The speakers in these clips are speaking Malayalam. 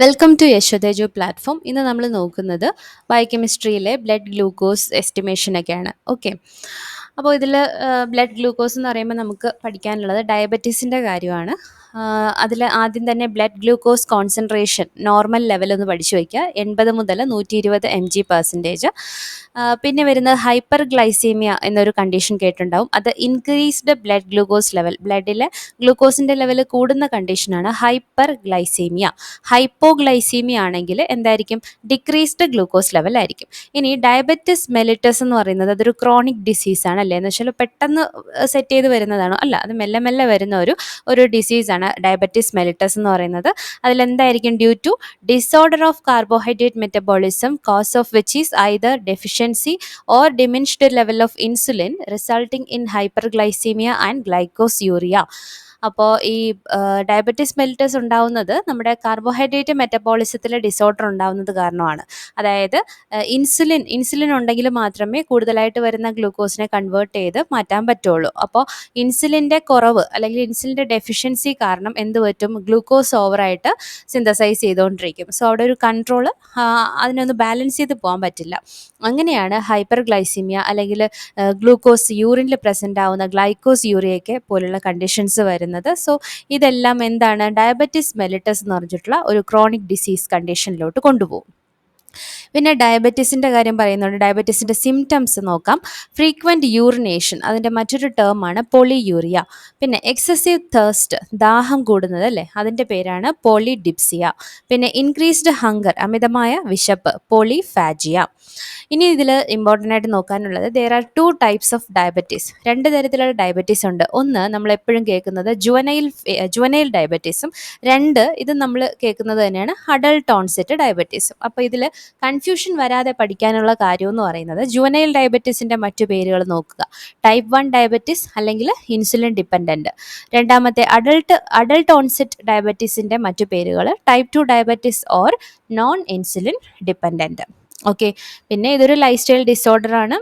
വെൽക്കം ടു യശോദേജു പ്ലാറ്റ്ഫോം ഇന്ന് നമ്മൾ നോക്കുന്നത് ബയോകെമിസ്ട്രിയിലെ ബ്ലഡ് ഗ്ലൂക്കോസ് എസ്റ്റിമേഷനൊക്കെയാണ് ഓക്കെ അപ്പോൾ ഇതിൽ ബ്ലഡ് ഗ്ലൂക്കോസ് എന്ന് പറയുമ്പോൾ നമുക്ക് പഠിക്കാനുള്ളത് ഡയബറ്റീസിന്റെ കാര്യമാണ്. അതിൽ ആദ്യം തന്നെ blood glucose concentration normal level പഠിച്ചു വയ്ക്കുക. എൺപത് മുതൽ നൂറ്റി ഇരുപത് എം ജി പെർസെന്റേജ് പിന്നെ വരുന്നത് ഹൈപ്പർ ഗ്ലൈസീമിയ എന്നൊരു കണ്ടീഷൻ കേട്ടിട്ടുണ്ടാവും. അത് ഇൻക്രീസ്ഡ് ബ്ലഡ് ഗ്ലൂക്കോസ് ലെവൽ ബ്ലഡിലെ ഗ്ലൂക്കോസിന്റെ ലെവൽ കൂടുന്ന കണ്ടീഷനാണ് ഹൈപ്പർ ഗ്ലൈസീമിയ ഹൈപ്പോ ഗ്ലൈസീമിയ ആണെങ്കിൽ എന്തായിരിക്കും? ഡിക്രീസ്ഡ് ഗ്ലൂക്കോസ് ലെവൽ ആയിരിക്കും. ഇനി ഡയബറ്റിസ് മെലിറ്റസ് എന്ന് പറയുന്നത് അതൊരു ക്രോണിക് ഡിസീസാണ് അല്ലേ എന്ന് വെച്ചാൽ പെട്ടെന്ന് സെറ്റ് ചെയ്ത് വരുന്നതാണോ. അല്ല അത് മെല്ലെ മെല്ലെ വരുന്ന ഒരു ഒരു ഡിസീസാണ് ഡയബറ്റിസ് മെലിറ്റസ് എന്ന് പറയുന്നത്. അതിലെന്തായിരിക്കും? Due to disorder of carbohydrate metabolism cause of which is either deficiency or diminished level of insulin resulting in hyperglycaemia and glycosuria അപ്പോൾ ഈ ഡയബറ്റിസ് മെലിറ്റസ് ഉണ്ടാവുന്നത് നമ്മുടെ കാർബോഹൈഡ്രേറ്റ് മെറ്റബോളിസത്തിൽ ഡിസോർഡർ ഉണ്ടാവുന്നത് കാരണമാണ്. അതായത് ഇൻസുലിൻ ഇൻസുലിൻ ഉണ്ടെങ്കിൽ മാത്രമേ കൂടുതലായിട്ട് വരുന്ന ഗ്ലൂക്കോസിനെ കൺവേർട്ട് ചെയ്ത് മാറ്റാൻ പറ്റുള്ളൂ. അപ്പോൾ ഇൻസുലിന്റെ കുറവ് അല്ലെങ്കിൽ ഇൻസുലിന്റെ ഡെഫിഷ്യൻസി കാരണം എന്ത് പറ്റും? ഗ്ലൂക്കോസ് ഓവറായിട്ട് സിന്തസൈസ് ചെയ്തുകൊണ്ടിരിക്കും. സോ അവിടെ ഒരു കൺട്രോൾ അതിനൊന്ന് ബാലൻസ് ചെയ്ത് പോകാൻ പറ്റില്ല. അങ്ങനെയാണ് ഹൈപ്പർ ഗ്ലൈസിമിയ അല്ലെങ്കിൽ ഗ്ലൂക്കോസ് യൂറിനിൽ പ്രസന്റ് ആവുന്ന ഗ്ലൈക്കോസ് യൂറിയൊക്കെ പോലുള്ള കണ്ടീഷൻസ് വരുന്നത്. സോ ഇതെല്ലാം എന്താണ്? ഡയബറ്റിസ് മെലിറ്റസ് എന്ന് പറഞ്ഞിട്ടുള്ള ഒരു ക്രോണിക് ഡിസീസ് കണ്ടീഷനിലോട്ട് കൊണ്ടുപോകും. പിന്നെ ഡയബറ്റീസിന്റെ കാര്യം പറയുന്നുണ്ട്. ഡയബറ്റീസിന്റെ സിംറ്റംസ് നോക്കാം. ഫ്രീക്വന്റ് യൂറിനേഷൻ അതിന്റെ മറ്റൊരു ടേമാണ് പോളിയൂറിയ പിന്നെ എക്സസീവ് തേഴ്സ്റ്റ് ദാഹം കൂടുന്നത് അല്ലേ? അതിന്റെ പേരാണ് പോളിഡിപ്സിയ പിന്നെ ഇൻക്രീസ്ഡ് ഹങ്കർ അമിതമായ വിശപ്പ് പോളിഫാജിയ ഇനി ഇതിൽ ഇമ്പോർട്ടന്റ് ആയിട്ട് നോക്കാനുള്ളത് there are two types of diabetes രണ്ട് തരത്തിലുള്ള ഡയബറ്റീസ് ഉണ്ട്. ഒന്ന് നമ്മൾ എപ്പോഴും കേൾക്കുന്നത് ജുവനൈൽ ജുവനൈൽ ഡയബറ്റീസും രണ്ട് ഇത് നമ്മൾ കേൾക്കുന്നത് തന്നെയാണ് അഡൾട്ട് ഓൺസെറ്റ് ഡയബറ്റീസും അപ്പോൾ ഇതിൽ കൺഫ്യൂഷൻ വരാതെ പഠിക്കാനുള്ള കാര്യം എന്ന് പറയുന്നത് ജുവനൈൽ ഡയബറ്റീസിന്റെ മറ്റു പേരുകൾ നോക്കുക. ടൈപ്പ് വൺ ഡയബറ്റീസ് അല്ലെങ്കിൽ ഇൻസുലിൻ ഡിപ്പെൻഡന്റ് രണ്ടാമത്തെ അഡൾട്ട് അഡൾട്ട് ഓൺസെറ്റ് ഡയബറ്റീസിന്റെ മറ്റു പേരുകൾ type two diabetes or non insulin dependent okay പിന്നെ ഇതൊരു ലൈഫ് സ്റ്റൈൽ ഡിസോർഡറാണ്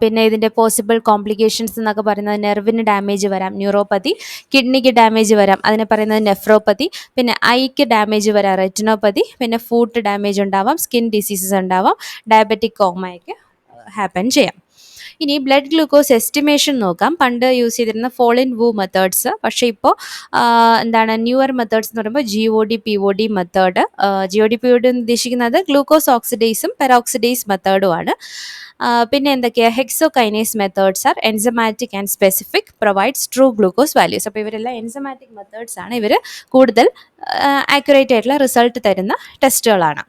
പിന്നെ ഇതിന്റെ പോസിബിൾ കോംപ്ലിക്കേഷൻസ് എന്നൊക്കെ പറയുന്നത് നെർവിന് ഡാമേജ് വരാം ന്യൂറോപ്പതി കിഡ്നിക്ക് ഡാമേജ് വരാം അതിനെ പറയുന്നത് നെഫ്രോപ്പതി പിന്നെ ഐക്ക് ഡാമേജ് വരാം റെറ്റിനോപ്പതി പിന്നെ ഫൂട്ട് ഡാമേജ് ഉണ്ടാവാം സ്കിൻ ഡിസീസസ് ഉണ്ടാവാം ഡയബറ്റിക് കോമയൊക്കെ ഹാപ്പൻ ചെയ്യാം. ഇനി ബ്ലഡ് ഗ്ലൂക്കോസ് എസ്റ്റിമേഷൻ നോക്കാം. പണ്ട് യൂസ് ചെയ്തിരുന്ന ഫോൾ ഇൻ വൂ മെത്തേഡ്സ് പക്ഷേ ഇപ്പോൾ എന്താണ് ന്യൂവർ മെത്തേഡ്സ് എന്ന് പറയുമ്പോൾ G O D P O D method G O D P O D ഉദ്ദേശിക്കുന്നത് ഗ്ലൂക്കോസ് ഓക്സിഡൈസും പെറോക്സിഡൈസ് മെത്തേഡുമാണ് പിന്നെ എന്തൊക്കെയാണ് hexo hexokinase methods are enzymatic and specific provides true glucose values അപ്പോൾ ഇവരെല്ലാം എൻസമാറ്റിക് മെത്തേഡ്സ് ആണ് ഇവർ കൂടുതൽ ആക്യുറേറ്റ് ആയിട്ടുള്ള റിസൾട്ട് തരുന്ന ടെസ്റ്റുകളാണ്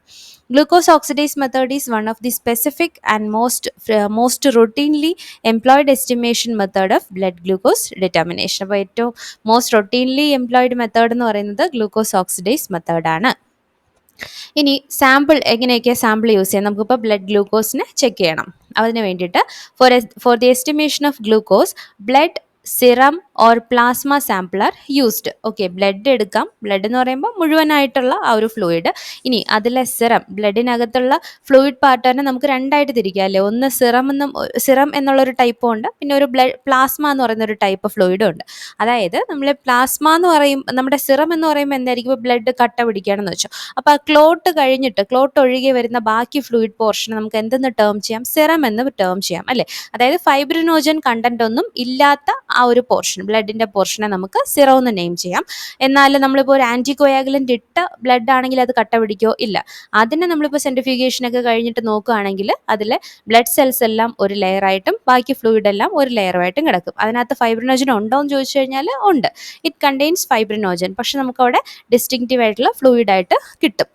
Glucose oxidase method is one of the specific and most uh, most routinely employed estimation method of blood glucose determination. അപ്പോൾ ഏറ്റവും മോസ്റ്റ് റൊട്ടീൻലി എംപ്ലോയിഡ് മെത്തേഡ് എന്ന് പറയുന്നത് ഗ്ലൂക്കോസ് ഓക്സിഡൈസ് മെത്തേഡാണ് ഇനി സാമ്പിൾ എങ്ങനെയൊക്കെ സാമ്പിൾ യൂസ് ചെയ്യാം നമുക്കിപ്പോൾ ബ്ലഡ് ഗ്ലൂക്കോസിനെ ചെക്ക് ചെയ്യണം. അതിന് വേണ്ടിയിട്ട് for for the estimation of glucose blood serum or plasma sample are used okay blood എടുക്കാം. ബ്ലഡ് എന്ന് പറയുമ്പോൾ മുഴുവനായിട്ടുള്ള ആ ഒരു ഫ്ലൂയിഡ് ഇനി അതിലെ സിറം ബ്ലഡിനകത്തുള്ള ഫ്ലൂയിഡ് പാർട്ട് തന്നെ നമുക്ക് രണ്ടായിട്ട് തിരിക്കാം അല്ലേ? ഒന്ന് സിറം എന്നും സിറം എന്നുള്ളൊരു ടൈപ്പും ഉണ്ട്. പിന്നെ ഒരു ബ്ലഡ് പ്ലാസ്മ എന്ന് പറയുന്ന ഒരു ടൈപ്പ് ഫ്ലൂയിഡും ഉണ്ട്. അതായത് നമ്മൾ പ്ലാസ്മ എന്ന് പറയും നമ്മുടെ സിറം എന്ന് പറയുമ്പോൾ എന്തായിരിക്കും? ബ്ലഡ് കട്ട പിടിക്കുകയാണെന്ന് വെച്ചോ. അപ്പോൾ ആ ക്ലോട്ട് കഴിഞ്ഞിട്ട് ക്ലോട്ട് ഒഴുകി വരുന്ന ബാക്കി ഫ്ലൂയിഡ് പോർഷൻ നമുക്ക് എന്തെന്ന് ടേം ചെയ്യാം? സിറം എന്ന് ടേം ചെയ്യാം അല്ലേ? അതായത് ഫൈബ്രിനോജൻ കണ്ടന്റ് ഒന്നും ഇല്ലാത്ത ആ ഒരു പോർഷൻ ബ്ലഡിന്റെ പോർഷനെ നമുക്ക് സിറോ എന്ന് നെയിം ചെയ്യാം. എന്നാൽ നമ്മളിപ്പോൾ ഒരു ആന്റികോയാഗുലന്റ് ഇട്ട ബ്ലഡ് ആണെങ്കിൽ അത് കട്ട പിടിക്കോ? ഇല്ല. അതിനെ നമ്മളിപ്പോൾ സെൻട്രിഫ്യൂഗേഷൻ ഒക്കെ കഴിഞ്ഞിട്ട് നോക്കുകയാണെങ്കിൽ അതിലെ ബ്ലഡ് സെൽസ് എല്ലാം ഒരു ലെയറായിട്ടും ബാക്കി ഫ്ലൂയിഡ് എല്ലാം ഒരു ലെയറായിട്ടും കിടക്കും. അതിനകത്ത് ഫൈബ്രിനോജൻ ഉണ്ടോ എന്ന് ചോദിച്ചു കഴിഞ്ഞാൽ ഉണ്ട്. ഇറ്റ് കണ്ടെയ്ൻസ് ഫൈബ്രിനോജൻ പക്ഷെ നമുക്കവിടെ ഡിസ്റ്റിങ്റ്റീവ് ആയിട്ടുള്ള ഫ്ലൂയിഡ് ആയിട്ട് കിട്ടും.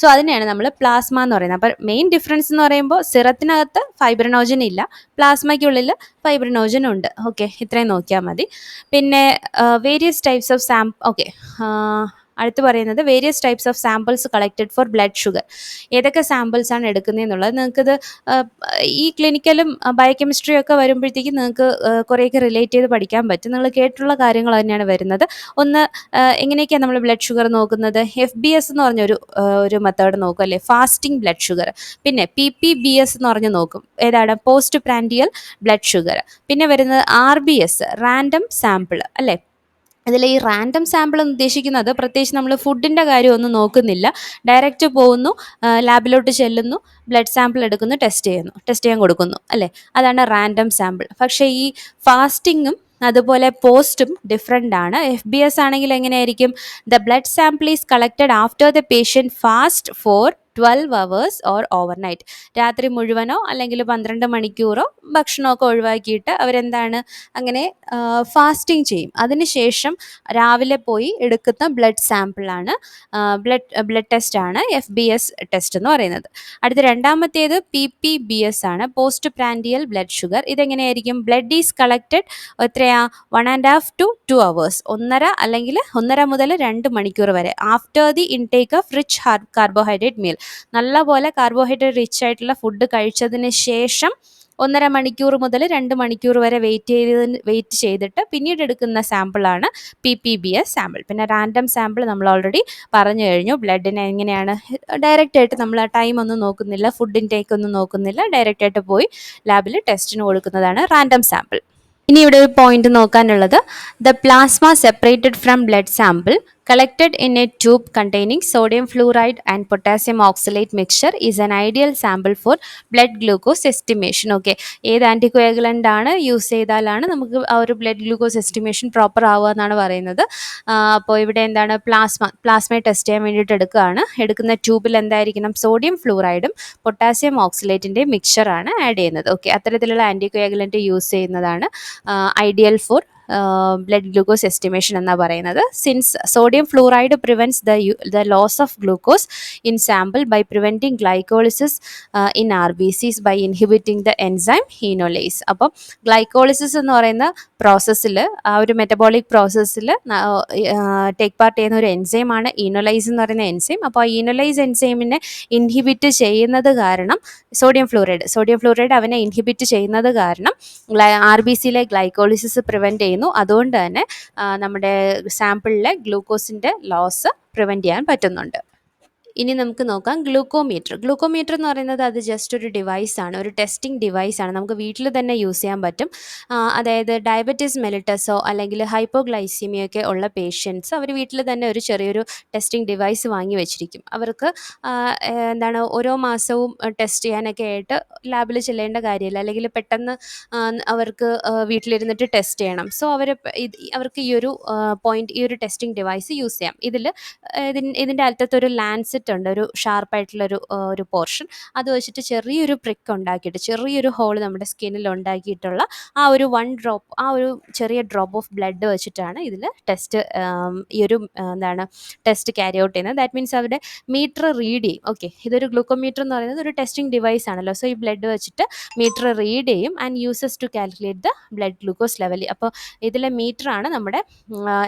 സോ അതിനെയാണ് നമ്മൾ പ്ലാസ്മ എന്ന് പറയുന്നത്. അപ്പോൾ മെയിൻ ഡിഫറൻസ് എന്ന് പറയുമ്പോൾ സിറത്തിനകത്ത് ഫൈബ്രനോജൻ ഇല്ല. പ്ലാസ്മയ്ക്കുള്ളിൽ ഫൈബ്രനോജൻ ഉണ്ട്. ഓക്കെ ഇത്രയും നോക്കിയാൽ മതി. പിന്നെ various types of sam okay അടുത്ത് പറയുന്നത് various types of samples collected for blood sugar ഏതൊക്കെ സാമ്പിൾസ് ആണ് എടുക്കുന്നതെന്നുള്ളത് നിങ്ങൾക്കിത് ഈ ക്ലിനിക്കലും ബയോകെമിസ്ട്രിയും ഒക്കെ വരുമ്പോഴത്തേക്കും നിങ്ങൾക്ക് കുറേയൊക്കെ റിലേറ്റ് ചെയ്ത് പഠിക്കാൻ പറ്റും. നിങ്ങൾ കേട്ടിട്ടുള്ള കാര്യങ്ങൾ തന്നെയാണ് വരുന്നത്. ഒന്ന് എങ്ങനെയൊക്കെയാണ് നമ്മൾ ബ്ലഡ് ഷുഗർ നോക്കുന്നത്? എഫ് ബി എസ് എന്ന് പറഞ്ഞൊരു ഒരു മെത്തേഡ് നോക്കും അല്ലേ? ഫാസ്റ്റിംഗ് ബ്ലഡ് ഷുഗർ പിന്നെ പി പി ബി എസ് എന്ന് പറഞ്ഞ് നോക്കും. ഏതാണ്? പോസ്റ്റ് പ്രാൻഡിയൽ ബ്ലഡ് ഷുഗർ പിന്നെ വരുന്നത് R B S random sample അല്ലേ? ഇതിൽ ഈ റാൻഡം സാമ്പിൾ എന്ന് ഉദ്ദേശിക്കുന്നത് പ്രത്യേകിച്ച് നമ്മൾ ഫുഡിന്റെ കാര്യമൊന്നും നോക്കുന്നില്ല. ഡയറക്റ്റ് പോകുന്നു ലാബിലോട്ട് ചെല്ലുന്നു ബ്ലഡ് സാമ്പിൾ എടുക്കുന്നു ടെസ്റ്റ് ചെയ്യുന്നു ടെസ്റ്റ് ചെയ്യാൻ കൊടുക്കുന്നു അല്ലേ? അതാണ് റാൻഡം സാമ്പിൾ. പക്ഷേ ഈ ഫാസ്റ്റിങ്ങും അതുപോലെ പോസ്റ്റും ഡിഫറെന്റ് ആണ്. എഫ് ബി എസ് ആണെങ്കിൽ എങ്ങനെയായിരിക്കും? The blood sample is collected after the patient fast for twelve hours or overnight രാത്രി മുഴുവനോ അല്ലെങ്കിൽ പന്ത്രണ്ട് മണിക്കൂറോ ഭക്ഷണമൊക്കെ ഒഴിവാക്കിയിട്ട് അവരെന്താണ് അങ്ങനെ ഫാസ്റ്റിംഗ് ചെയ്യും. അതിനുശേഷം രാവിലെ പോയി എടുക്കുന്ന ബ്ലഡ് സാമ്പിളാണ് ബ്ലഡ് ബ്ലഡ് ടെസ്റ്റ് ആണ് എഫ് ബി എസ് ടെസ്റ്റ് എന്ന് പറയുന്നത്. അടുത്ത രണ്ടാമത്തേത് പി പി ബി എസ് ആണ് പോസ്റ്റ് പ്രാൻഡിയൽ ബ്ലഡ് ഷുഗർ ഇതെങ്ങനെയായിരിക്കും? ബ്ലഡ് ഈസ് കളക്റ്റഡ് എത്രയാ? One and half two two hours ഒന്നര അല്ലെങ്കിൽ ഒന്നര മുതൽ രണ്ട് മണിക്കൂർ വരെ. After the intake of rich carbohydrate meal നല്ലപോലെ കാർബോഹൈഡ്രേറ്റ് റിച്ച് ആയിട്ടുള്ള ഫുഡ് കഴിച്ചതിന് ശേഷം ഒന്നര മണിക്കൂർ മുതൽ രണ്ട് മണിക്കൂർ വരെ വെയിറ്റ് ചെയ്ത് വെയിറ്റ് ചെയ്തിട്ട് പിന്നീട് എടുക്കുന്ന സാമ്പിളാണ് P P B S sample പിന്നെ റാൻഡം സാമ്പിൾ നമ്മൾ ഓൾറെഡി പറഞ്ഞു കഴിഞ്ഞു. ബ്ലഡിനെ എങ്ങനെയാണ്? ഡയറക്റ്റ് ആയിട്ട് നമ്മൾ ടൈം ഒന്നും നോക്കുന്നില്ല. ഫുഡ് ഇൻടേക്ക് ഒന്നും നോക്കുന്നില്ല. ഡയറക്റ്റ് ആയിട്ട് പോയി ലാബിൽ ടെസ്റ്റിന് കൊടുക്കുന്നതാണ് റാൻഡം സാമ്പിൾ ഇനി ഇവിടെ ഒരു point നോക്കാനുള്ളത്. The plasma separated from blood sample collected in a tube containing sodium fluoride and potassium oxalate mixture is an ideal sample for blood glucose estimation Okay. ഏത് ആന്റിക്കോയഗുലന്റ് ആണ് യൂസ് ചെയ്താലാണ് നമുക്ക് ആ ഒരു ബ്ലഡ് ഗ്ലൂക്കോസ് എസ്റ്റിമേഷൻ പ്രോപ്പർ ആവുക എന്നാണ് പറയുന്നത്. അപ്പോൾ ഇവിടെ എന്താണ് പ്ലാസ്മ പ്ലാസ്മയെ ടെസ്റ്റ് ചെയ്യാൻ വേണ്ടിയിട്ട് എടുക്കുകയാണ്. എടുക്കുന്ന ട്യൂബിൽ എന്തായിരിക്കണം? സോഡിയം ഫ്ലൂറൈഡും പൊട്ടാസ്യം ഓക്സിലേറ്റിന്റെ മിക്സറാണ് ആഡ് ചെയ്യുന്നത് ഓക്കെ അത്തരത്തിലുള്ള ആന്റിക്കോയഗുലന്റ് യൂസ് ചെയ്യുന്നതാണ് ideal for blood glucose estimation എന്നാണ് പറയുന്നത്. Since sodium fluoride prevents the the loss of glucose in sample by preventing glycolysis in R B Cs by inhibiting the enzyme enolase അപ്പം ഗ്ലൈക്കോളിസിസ് എന്ന് പറയുന്ന പ്രോസസ്സിൽ ആ ഒരു മെറ്റബോളിക് പ്രോസസ്സിൽ ടേക്ക് പാർട്ട് ചെയ്യുന്ന ഒരു എൻസൈം ആണ് ഈനോലൈസ് എന്ന് പറയുന്ന എൻസൈം അപ്പോൾ ആ ഈനോലൈസ് എൻസൈമിനെ ഇൻഹിബിറ്റ് ചെയ്യുന്നത് കാരണം സോഡിയം ഫ്ലൂറൈഡ് സോഡിയം ഫ്ലൂറൈഡ് അവനെ ഇൻഹിബിറ്റ് ചെയ്യുന്നത് കാരണം ആർ ബി സിയിലെ ഗ്ലൈക്കോളിസിസ് പ്രിവെന്റ് ചെയ്യുന്നു. അതുകൊണ്ട് തന്നെ നമ്മുടെ സാമ്പിളിലെ ഗ്ലൂക്കോസിന്റെ ലോസ് പ്രിവെന്റ് ചെയ്യാൻ പറ്റുന്നുണ്ട്. ഇനി നമുക്ക് നോക്കാം ഗ്ലൂക്കോമീറ്റർ. ഗ്ലൂക്കോമീറ്റർ എന്ന് പറയുന്നത് അത് ജസ്റ്റ് ഒരു ഡിവൈസാണ് ഒരു ടെസ്റ്റിംഗ് ഡിവൈസാണ് നമുക്ക് വീട്ടിൽ തന്നെ യൂസ് ചെയ്യാൻ പറ്റും. അതായത് ഡയബറ്റീസ് മെലിറ്റസോ അല്ലെങ്കിൽ ഹൈപ്പോഗ്ലൈസീമിയോ ഒക്കെ ഉള്ള പേഷ്യൻസ് അവർ വീട്ടിൽ തന്നെ ഒരു ചെറിയൊരു ടെസ്റ്റിംഗ് ഡിവൈസ് വാങ്ങി വെച്ചിരിക്കും. അവർക്ക് എന്താണ് ഓരോ മാസവും ടെസ്റ്റ് ചെയ്യാനൊക്കെ ആയിട്ട് ലാബിൽ ചെല്ലേണ്ട കാര്യമില്ല. അല്ലെങ്കിൽ പെട്ടെന്ന് അവർക്ക് വീട്ടിലിരുന്നിട്ട് ടെസ്റ്റ് ചെയ്യണം. സോ അവർ അവർക്ക് ഈ ഒരു പോയിന്റ് ഈ ഒരു ടെസ്റ്റിംഗ് ഡിവൈസ് യൂസ് ചെയ്യാം. ഇതിൽ ഇതിന്റെ അറ്റത്തൊരു ലാൻസെറ്റ് ഉണ്ട് ഒരു ഷാർപ്പായിട്ടുള്ളൊരു ഒരു പോർഷൻ. അത് വെച്ചിട്ട് ചെറിയൊരു പ്രിക്ക് ഉണ്ടാക്കിയിട്ട് ചെറിയൊരു ഹോൾ നമ്മുടെ സ്കിന്നിൽ ഉണ്ടാക്കിയിട്ടുള്ള ആ ഒരു വൺ ഡ്രോപ്പ് ആ ഒരു ചെറിയ ഡ്രോപ്പ് ഓഫ് ബ്ലഡ് വെച്ചിട്ടാണ് ഇതിൽ ടെസ്റ്റ് ഈ ഒരു എന്താണ് ടെസ്റ്റ് ക്യാരി ഔട്ട് ചെയ്യുന്നത്. ദാറ്റ് മീൻസ് അവരുടെ മീറ്റർ റീഡ് ചെയ്യും. ഓക്കെ ഇതൊരു ഗ്ലൂക്കോമീറ്റർ എന്ന് പറയുന്നത് ഒരു ടെസ്റ്റിംഗ് ഡിവൈസ് ആണല്ലോ. സോ ഈ ബ്ലഡ് വെച്ചിട്ട് മീറ്റർ റീഡ് ചെയ്യും and uses to calculate the blood glucose level അപ്പോൾ ഇതിലെ മീറ്റർ ആണ് നമ്മുടെ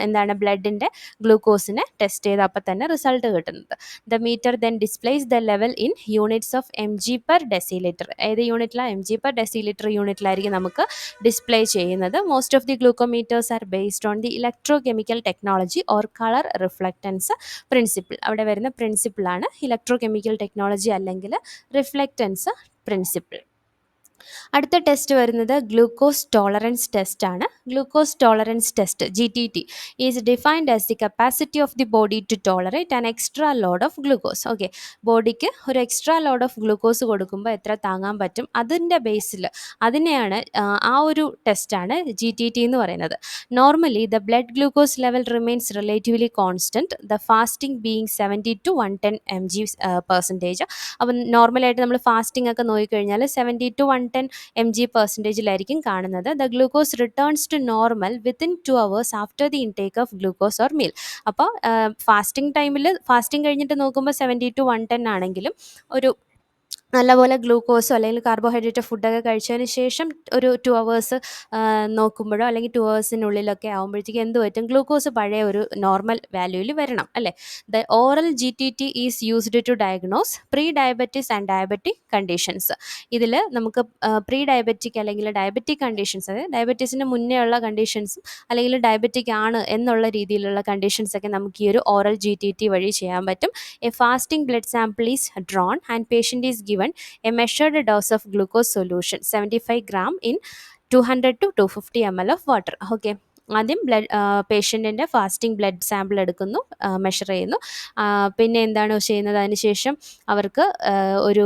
എന്താണ് ബ്ലഡിന്റെ ഗ്ലൂക്കോസിനെ ടെസ്റ്റ് ചെയ്ത് അപ്പം തന്നെ റിസൾട്ട് കിട്ടുന്നത്. The meter then displays the level in units of M G per decilitre ഏത് യൂണിറ്റിലാണ് എം ജി പെർ ഡെസിലിറ്റർ യൂണിറ്റിലായിരിക്കും നമുക്ക് ഡിസ്പ്ലേ ചെയ്യുന്നത്. Most of the glucometers are based on the electro chemical technology or colour reflectance principle അവിടെ വരുന്ന പ്രിൻസിപ്പിളാണ് ഇലക്ട്രോ കെമിക്കൽ ടെക്നോളജി അല്ലെങ്കിൽ റിഫ്ലക്റ്റൻസ് പ്രിൻസിപ്പിൾ അടുത്ത ടെസ്റ്റ് വരുന്നത് ഗ്ലൂക്കോസ് ടോളറൻസ് ടെസ്റ്റ് ആണ്. Glucose tolerance test G T T is defined as the capacity of the body to tolerate an extra load of glucose okay ബോഡിക്ക് ഒരു എക്സ്ട്രാ ലോഡ് ഓഫ് ഗ്ലൂക്കോസ് കൊടുക്കുമ്പോൾ എത്ര താങ്ങാൻ പറ്റും? അതിന്റെ ബേസിൽ അതിനെയാണ് ആ ഒരു ടെസ്റ്റാണ് ജി ടി ടി എന്ന് പറയുന്നത്. Normally the blood glucose level remains relatively constant the fasting being seventy to one ten M G percentage അപ്പം നോർമലായിട്ട് നമ്മൾ ഫാസ്റ്റിംഗ് ഒക്കെ നോക്കിക്കഴിഞ്ഞാൽ seventy to one ten M G പെർസെന്റേജിലായിരിക്കും കാണുന്നത്. The glucose returns to normal within two hours after the intake of glucose or meal അപ്പോൾ ഫാസ്റ്റിംഗ് ടൈമിൽ ഫാസ്റ്റിംഗ് കഴിഞ്ഞിട്ട് നോക്കുമ്പോൾ സെവന്റി ടു വൺ ടെൻ ആണെങ്കിലും ഒരു നല്ലപോലെ ഗ്ലൂക്കോസോ അല്ലെങ്കിൽ കാർബോഹൈഡ്രേറ്റ് ഫുഡൊക്കെ കഴിച്ചതിന് ശേഷം ഒരു ടു അവേഴ്സ് നോക്കുമ്പോഴോ അല്ലെങ്കിൽ ടു അവേഴ്സിനുള്ളിലൊക്കെ ആകുമ്പോഴത്തേക്ക് എന്ത് പറ്റും? ഗ്ലൂക്കോസ് പഴയ ഒരു നോർമൽ വാല്യൂവിൽ വരണം അല്ലേ? The oral G T T is used to diagnose pre diabetes and diabetic conditions ഇതിൽ നമുക്ക് പ്രീ ഡയബറ്റിക് അല്ലെങ്കിൽ ഡയബറ്റിക് കണ്ടീഷൻസ് അതായത് ഡയബറ്റീസിന് മുന്നേ ഉള്ള കണ്ടീഷൻസും അല്ലെങ്കിൽ ഡയബറ്റിക് ആണ് എന്നുള്ള രീതിയിലുള്ള കണ്ടീഷൻസൊക്കെ നമുക്ക് ഈ ഒരു ഓറൽ ജി ടി ടി വഴി ചെയ്യാൻ പറ്റും. A fasting blood sample is drawn and patient is given a measured dose of glucose solution 75 gram in 200 to 250 ml of water. Okay. ആദ്യം ബ്ലഡ് പേഷ്യന്റിന്റെ ഫാസ്റ്റിംഗ് ബ്ലഡ് സാമ്പിൾ എടുക്കുന്നു മെഷർ ചെയ്യുന്നു. പിന്നെ എന്താണ് ചെയ്യുന്നത്? അതിനുശേഷം അവർക്ക് ഒരു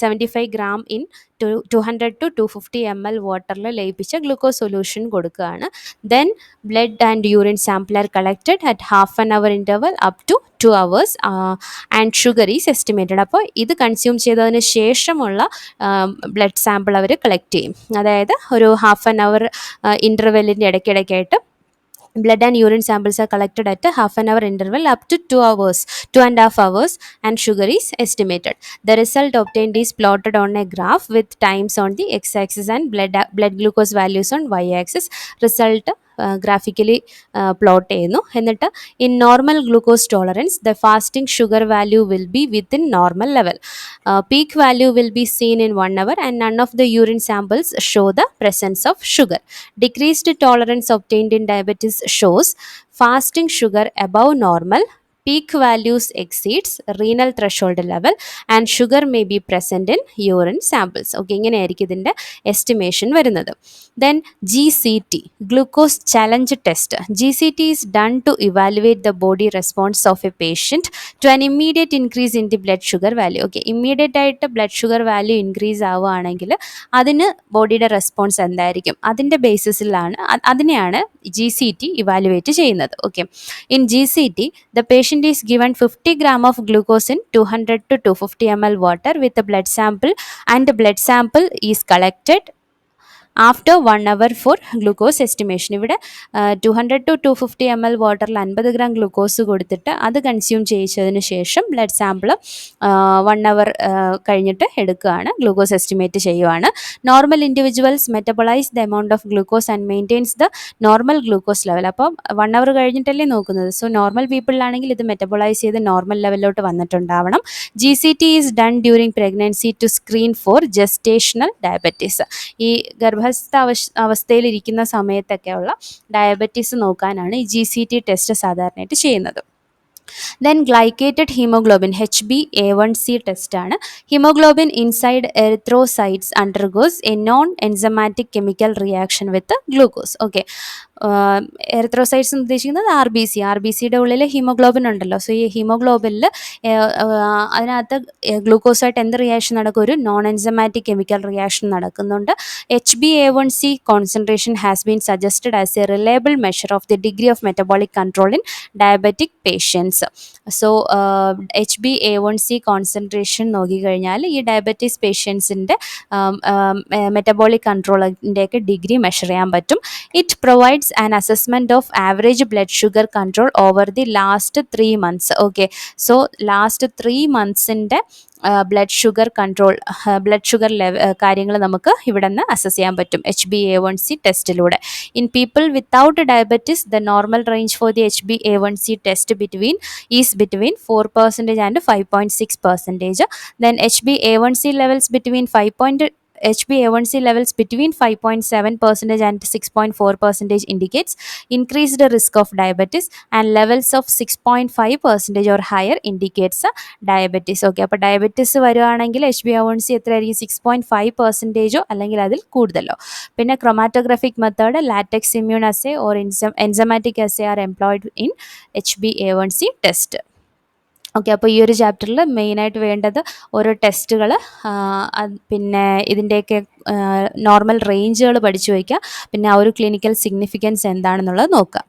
seventy five gram in two hundred to two fifty M L വാട്ടറിൽ ലയിപ്പിച്ച ഗ്ലൂക്കോസ് സൊല്യൂഷൻ കൊടുക്കുകയാണ്. Then blood and urine sample are collected at half an hour interval up to two hours and sugar is estimated അപ്പോൾ ഇത് കൺസ്യൂം ചെയ്തതിന് ശേഷമുള്ള ബ്ലഡ് സാമ്പിൾ അവർ കളക്ട് ചെയ്യും. അതായത് ഒരു ഹാഫ് ആൻ അവർ ഇന്റർവെല്ലിന്റെ ഇടയ്ക്കിടയ്ക്കായിട്ട് blood and urine samples are collected at a half an hour interval up to 2 hours 2 and a half hours and sugar is estimated. The result obtained is plotted on a graph with times on the x-axis and blood blood glucose values on y-axis. Result graphically plot ചെയ്യുന്നു എന്നിട്ട് in normal glucose tolerance the fasting sugar value will be within normal level peak value will be seen in one hour and none of the urine samples show the presence of sugar. Decreased tolerance obtained in diabetes shows fasting sugar above normal, peak values exceeds renal threshold level and sugar may be present in urine samples. Okay ഇങ്ങനെയായിരിക്കും ഇതിന്റെ എസ്റ്റിമേഷൻ വരുന്നത്. Then G C T glucose challenge test G C T is done to evaluate the body response of a patient to an immediate increase in the blood sugar value okay immediate ആയിട്ട് ബ്ലഡ് ഷുഗർ വാല്യൂ ഇൻക്രീസ് ആവുകയാണെങ്കിൽ അതിന് ബോഡിയുടെ റെസ്പോൺസ് എന്തായിരിക്കും? അതിന്റെ ബേസിസിലാണ് അതിനെയാണ് ജി സി ടി ഇവാലുവേറ്റ് ചെയ്യുന്നത്. Okay in G C T the patient patient is given 50 gram of glucose in 200 to 250 ml water with a blood sample and the blood sample is collected after one hour for glucose estimation ഇവിടെ two hundred to two fifty M L വാട്ടറിൽ അൻപത് ഗ്രാം ഗ്ലൂക്കോസ് കൊടുത്തിട്ട് അത് കൺസ്യൂം ചെയ്യിച്ചതിന് ശേഷം ബ്ലഡ് സാമ്പിൾ വൺ അവർ കഴിഞ്ഞിട്ട് എടുക്കുകയാണ് ഗ്ലൂക്കോസ് എസ്റ്റിമേറ്റ് ചെയ്യുവാണ്. Normal individuals metabolise the amount of glucose and maintains the normal glucose level അപ്പോൾ വൺ അവർ കഴിഞ്ഞിട്ടല്ലേ നോക്കുന്നത്. സോ നോർമൽ പീപ്പിളിലാണെങ്കിൽ ഇത് മെറ്റബോളൈസ് ചെയ്ത് നോർമൽ ലെവലിലോട്ട് വന്നിട്ടുണ്ടാവണം. G C T is done during pregnancy to screen for gestational diabetes ഈ ഗർഭസ്ഥ അവസ്ഥയിലിരിക്കുന്ന സമയത്തൊക്കെയുള്ള ഡയബറ്റീസ് നോക്കാനാണ് ഈ ജി സി ടി ടെസ്റ്റ് സാധാരണയായിട്ട് ചെയ്യുന്നത്. Then glycated haemoglobin H B A one C ടെസ്റ്റാണ് haemoglobin inside erythrocytes undergoes a non enzymatic chemical reaction with glucose okay erythrocytes എന്ന് ഉദ്ദേശിക്കുന്നത് R B C R B സിയുടെ ഉള്ളിൽ ഹീമോഗ്ലോബിൻ ഉണ്ടല്ലോ. സോ ഈ ഹീമോഗ്ലോബിനിൽ അതിനകത്ത് ഗ്ലൂക്കോസായിട്ട് എന്ത് റിയാക്ഷൻ നടക്കും? ഒരു നോൺ എൻസമാറ്റിക് കെമിക്കൽ റിയാക്ഷൻ നടക്കുന്നുണ്ട് H B A one C concentration has been suggested as a reliable measure of the degree of metabolic control in diabetic patients so H B A one C concentration നോക്കിക്കഴിഞ്ഞാൽ ഈ ഡയബറ്റീസ് പേഷ്യൻസിന്റെ മെറ്റബോളിക് കൺട്രോളിന്റെയൊക്കെ ഡിഗ്രി മെഷർ ചെയ്യാൻ പറ്റും. It provides an assessment of average blood sugar control over the last three months okay so last three മന്ത്സിന്റെ blood sugar control blood sugar ലെവ കാര്യങ്ങൾ നമുക്ക് ഇവിടെ നിന്ന് അസസ് ചെയ്യാൻ പറ്റും. H B A one C ടെസ്റ്റിലൂടെ in people without diabetes the normal range for the H B A one C test between is between four percentage and five point six percentage then H B A one C levels between five point HbA1c levels between 5.7% and 6.4% indicates increased risk of diabetes and levels of 6.5% or higher indicates diabetes. Okay അപ്പോൾ ഡയബറ്റീസ് വരുവാണെങ്കിൽ എച്ച് ബി വൺ സി എത്രയായിരിക്കും? സിക്സ് പോയിന്റ് ഫൈവ് പെർസെന്റേജോ അല്ലെങ്കിൽ അതിൽ കൂടുതലോ? പിന്നെ chromatographic method latex immune assay or enzyme enzymatic assay are employed in H B A one C test okay അപ്പോൾ ഈ ഒരു ചാപ്റ്ററിൽ മെയിനായിട്ട് വേണ്ടത് ഓരോ ടെസ്റ്റുകൾ പിന്നെ ഇതിന്റെയൊക്കെ നോർമൽ റേഞ്ചുകൾ പഠിച്ചു വയ്ക്കുക പിന്നെ ആ ഒരു ക്ലിനിക്കൽ സിഗ്നിഫിക്കൻസ് എന്താണെന്നുള്ളത് നോക്കുക